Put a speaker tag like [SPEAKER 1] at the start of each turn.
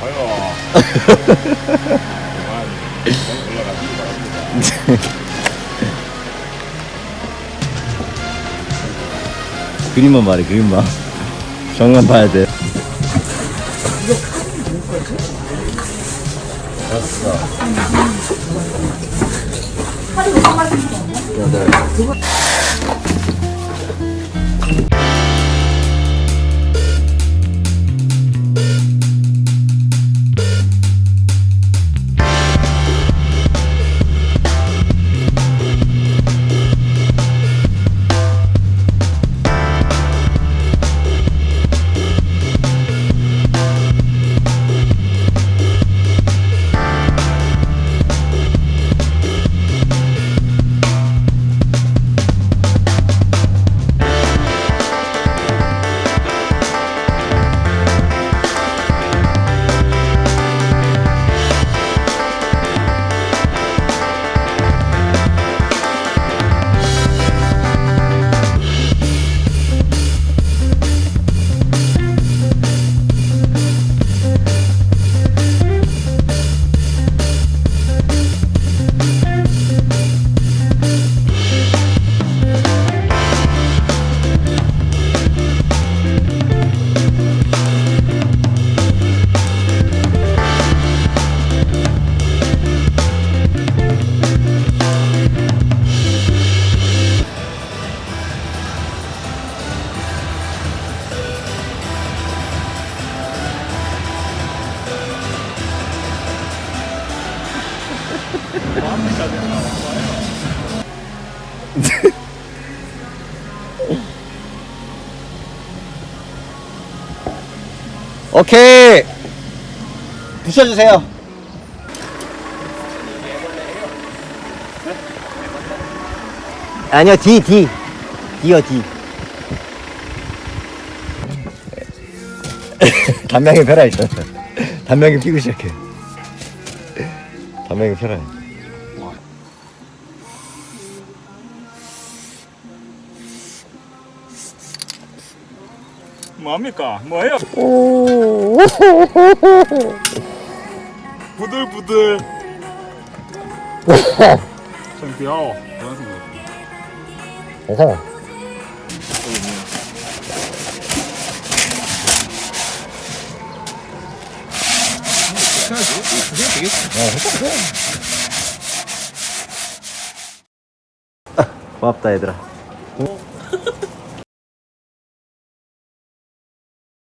[SPEAKER 1] 봐요. 그만 올라가시기 바랍니다.
[SPEAKER 2] 그림만 말해 그림만 정면 봐야 돼 오케이. 부셔주세요. 아니요 D D. D요 D. 단명이 펴라 일단 단명이 피고 시작해. 단명이 펴라
[SPEAKER 1] 뭐합니까? 뭐예요? 부들부들. 좀 귀여워.
[SPEAKER 2] 괜찮아 고맙다 얘들아